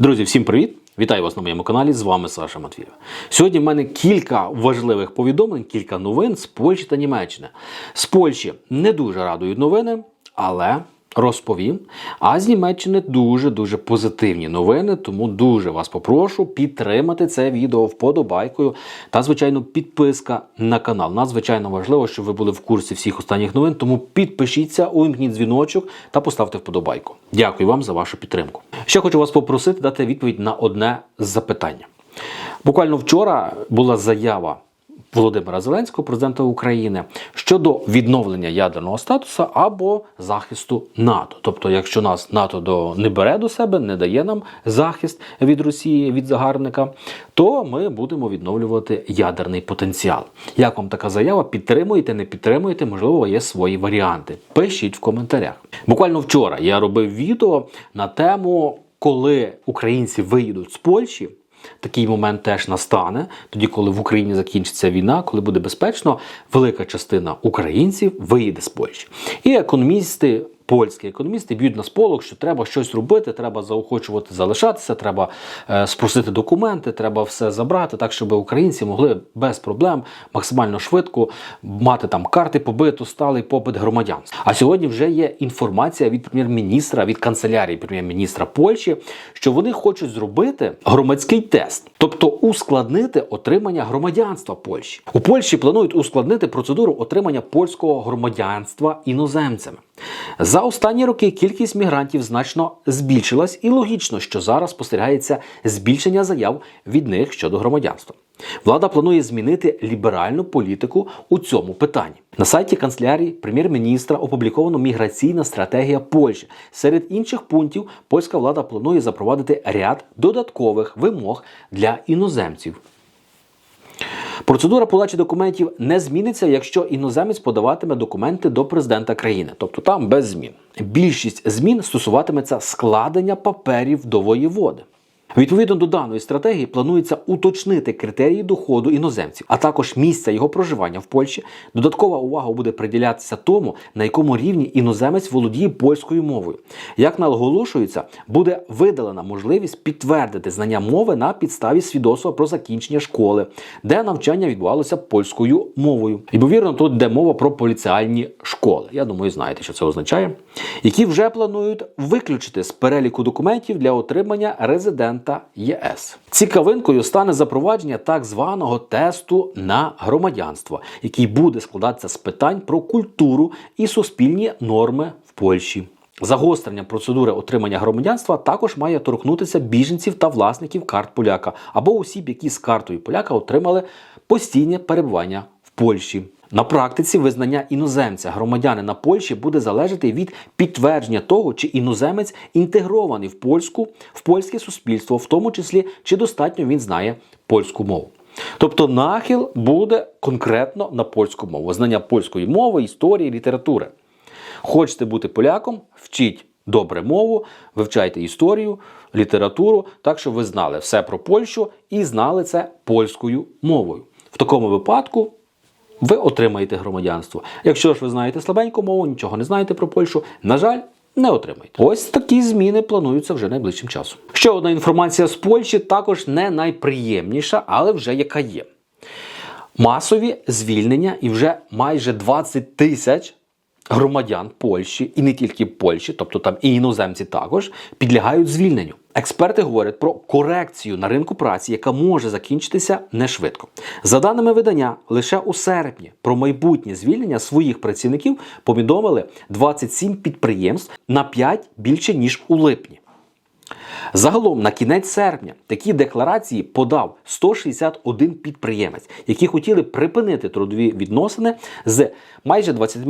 Друзі, всім привіт! Вітаю вас на моєму каналі. З вами Саша Матвієв. Сьогодні в мене кілька важливих повідомлень, кілька новин з Польщі та Німеччини. З Польщі не дуже радують новини, але розповім. А з Німеччини дуже дуже позитивні новини. Тому дуже вас попрошу підтримати це відео вподобайкою та, звичайно, підписка на канал. Надзвичайно важливо, щоб ви були в курсі всіх останніх новин. Тому підпишіться, увімкніть дзвіночок та поставте вподобайку. Дякую вам за вашу підтримку. Ще хочу вас попросити дати відповідь на одне запитання. Буквально вчора була заява Володимира Зеленського, президента України, щодо відновлення ядерного статусу або захисту НАТО. Тобто, якщо нас НАТО до не бере до себе, не дає нам захист від Росії від загарбника, то ми будемо відновлювати ядерний потенціал. Як вам така заява? Підтримуєте, не підтримуєте? Можливо, є свої варіанти. Пишіть в коментарях. Буквально вчора я робив відео на тему, коли українці виїдуть з Польщі. Такий момент теж настане, тоді, коли в Україні закінчиться війна, коли буде безпечно, велика частина українців виїде з Польщі. І економісти, польські економісти б'ють на сполох, що треба щось робити, треба заохочувати залишатися, треба е, спросити документи, треба все забрати, так щоб українці могли без проблем максимально швидко мати там карти побиту, сталий попит громадянства. А сьогодні вже є інформація від прем'єр-міністра, від канцелярії прем'єр-міністра Польщі, що вони хочуть зробити громадський тест, тобто ускладнити отримання громадянства Польщі. У Польщі планують ускладнити процедуру отримання польського громадянства іноземцями. За останні роки кількість мігрантів значно збільшилась, і логічно, що зараз спостерігається збільшення заяв від них щодо громадянства. Влада планує змінити ліберальну політику у цьому питанні. На сайті канцелярії прем'єр-міністра опубліковано міграційна стратегія Польщі. Серед інших пунктів польська влада планує запровадити ряд додаткових вимог для іноземців. Процедура подачі документів не зміниться, якщо іноземець подаватиме документи до президента країни, тобто там без змін. Більшість змін стосуватиметься складення паперів до воєводи. Відповідно до даної стратегії планується уточнити критерії доходу іноземців, а також місця його проживання в Польщі. Додаткова увага буде приділятися тому, на якому рівні іноземець володіє польською мовою. Як наголошується, буде видалена можливість підтвердити знання мови на підставі свідоцтва про закінчення школи, де навчання відбувалося польською мовою. Ймовірно, тут йде мова про поліціальні школи. Я думаю, знаєте, що це означає, які вже планують виключити з переліку документів для отримання резидента ЄС. Цікавинкою стане запровадження так званого тесту на громадянство, який буде складатися з питань про культуру і суспільні норми в Польщі. Загострення процедури отримання громадянства також має торкнутися біженців та власників карт поляка або осіб, які з картою поляка отримали постійне перебування в Польщі. На практиці визнання іноземця громадянина Польщі буде залежати від підтвердження того, чи іноземець інтегрований в польську в польське суспільство, в тому числі чи достатньо він знає польську мову. Тобто нахил буде конкретно на польську мову, знання польської мови, історії, літератури. Хочете бути поляком, вчіть добре мову, вивчайте історію, літературу, так щоб ви знали все про Польщу і знали це польською мовою. В такому випадку ви отримаєте громадянство. Якщо ж ви знаєте слабеньку мову, нічого не знаєте про Польщу, на жаль, не отримаєте. Ось такі зміни плануються вже найближчим часом. Ще одна інформація з Польщі, також не найприємніша, але вже яка є. Масові звільнення і вже майже 20 тисяч громадян Польщі, і не тільки Польщі, тобто там і іноземці також, підлягають звільненню. Експерти говорять про корекцію на ринку праці, яка може закінчитися не швидко. За даними видання, лише у серпні про майбутнє звільнення своїх працівників повідомили 27 підприємств на 5 більше ніж у липні. Загалом на кінець серпня такі декларації подав 161 підприємець, які хотіли припинити трудові відносини з майже 20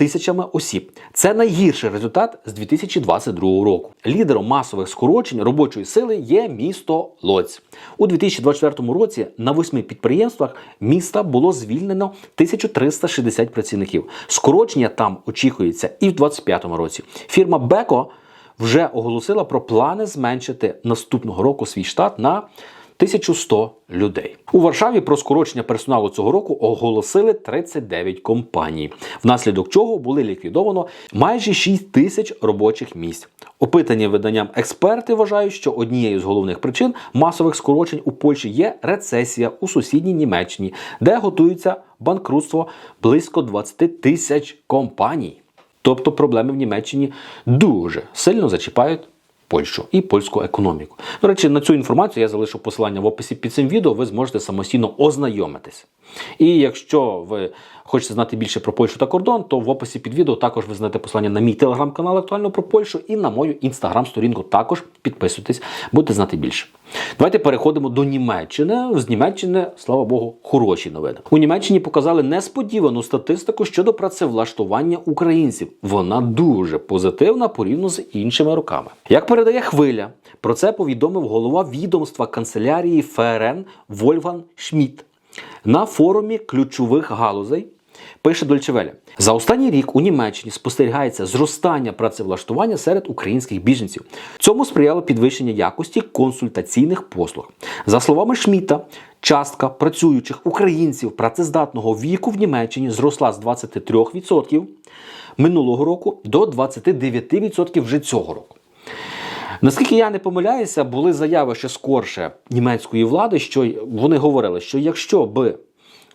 тисячами осіб. Це найгірший результат з 2022 року. Лідером масових скорочень робочої сили є місто Лоць. У 2024 році на восьми підприємствах міста було звільнено 1360 працівників. Скорочення там очікується і в 2025 році. Фірма Беко вже оголосила про плани зменшити наступного року свій штат на 1100 людей. У Варшаві про скорочення персоналу цього року оголосили 39 компаній, внаслідок чого були ліквідовано майже 6 тисяч робочих місць. Опитані виданням експерти вважають, що однією з головних причин масових скорочень у Польщі є рецесія у сусідній Німеччині, де готується банкрутство близько 20 тисяч компаній. Тобто проблеми в Німеччині дуже сильно зачіпають Польщу і польську економіку. До речі, на цю інформацію я залишу посилання в описі під цим відео, ви зможете самостійно ознайомитись. І якщо ви хочете знати більше про Польщу та кордон, то в описі під відео також ви знайдете посилання на мій телеграм-канал актуально про Польщу і на мою інстаграм-сторінку. Також підписуйтесь, будете знати більше. Давайте переходимо до Німеччини. З Німеччини, слава Богу, хороші новини. У Німеччині показали несподівану статистику щодо працевлаштування українців. Вона дуже позитивна порівняно з іншими роками. Як передає хвиля, про це повідомив голова відомства канцелярії ФРН Вольфган Шмідт на форумі ключових галузей. Пише Дольчевеля. За останній рік у Німеччині спостерігається зростання працевлаштування серед українських біженців. Цьому сприяло підвищення якості консультаційних послуг. За словами Шміта, частка працюючих українців працездатного віку в Німеччині зросла з 23% минулого року до 29% вже цього року. Наскільки я не помиляюся, були заяви ще скорше німецької влади, що вони говорили, що якщо би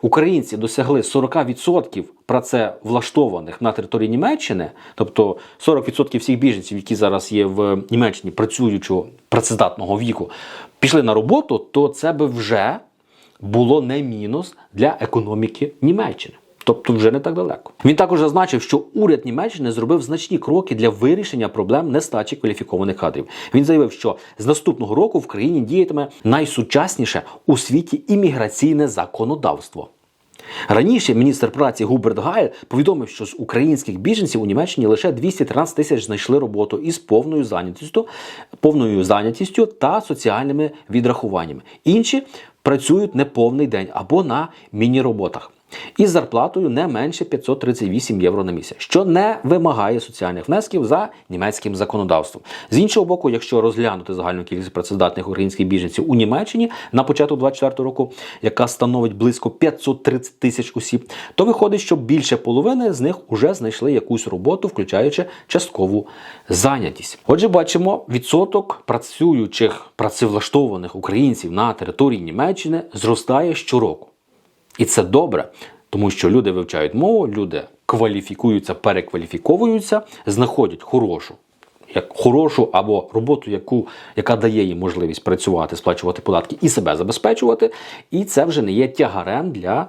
українці досягли 40% працевлаштованих на території Німеччини, тобто 40% всіх біженців, які зараз є в Німеччині, працюючого працездатного віку, пішли на роботу, то це би вже було не мінус для економіки Німеччини. Тобто вже не так далеко. Він також зазначив, що уряд Німеччини зробив значні кроки для вирішення проблем нестачі кваліфікованих кадрів. Він заявив, що з наступного року в країні діятиме найсучасніше у світі імміграційне законодавство. Раніше міністр праці Губерт Гайль повідомив, що з українських біженців у Німеччині лише 213 тисяч знайшли роботу із повною зайнятістю, повною зайнятістю та соціальними відрахуваннями. Інші працюють неповний день або на міні-роботах. Із зарплатою не менше 538 євро на місяць, що не вимагає соціальних внесків за німецьким законодавством. З іншого боку, якщо розглянути загальну кількість працездатних українських біженців у Німеччині на початок 24 року, яка становить близько 530 тисяч осіб, то виходить, що більше половини з них вже знайшли якусь роботу, включаючи часткову зайнятість. Отже, бачимо, відсоток працюючих працевлаштованих українців на території Німеччини зростає щороку. І це добре, тому що люди вивчають мову, люди кваліфікуються, перекваліфіковуються, знаходять хорошу, як хорошу або роботу, яку, яка дає їм можливість працювати, сплачувати податки і себе забезпечувати. І це вже не є тягарем для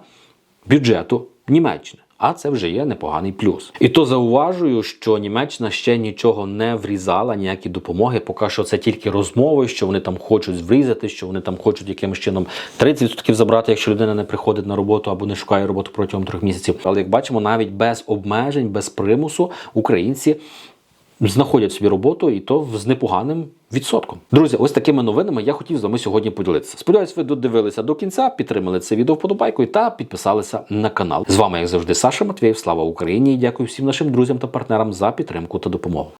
бюджету Німеччини. А це вже є непоганий плюс. І то зауважую, що Німеччина ще нічого не врізала, ніякі допомоги. Поки що це тільки розмови, що вони там хочуть врізати, що вони там хочуть якимось чином 30% забрати, якщо людина не приходить на роботу або не шукає роботу протягом трьох місяців. Але як бачимо, навіть без обмежень, без примусу українці знаходять собі роботу і то з непоганим відсотком. Друзі, ось такими новинами я хотів з вами сьогодні поділитися. Сподіваюсь, ви додивилися до кінця, підтримали це відео вподобайкою та підписалися на канал. З вами, як завжди, Саша Матвєєв. Слава Україні! і Дякую всім нашим друзям та партнерам за підтримку та допомогу.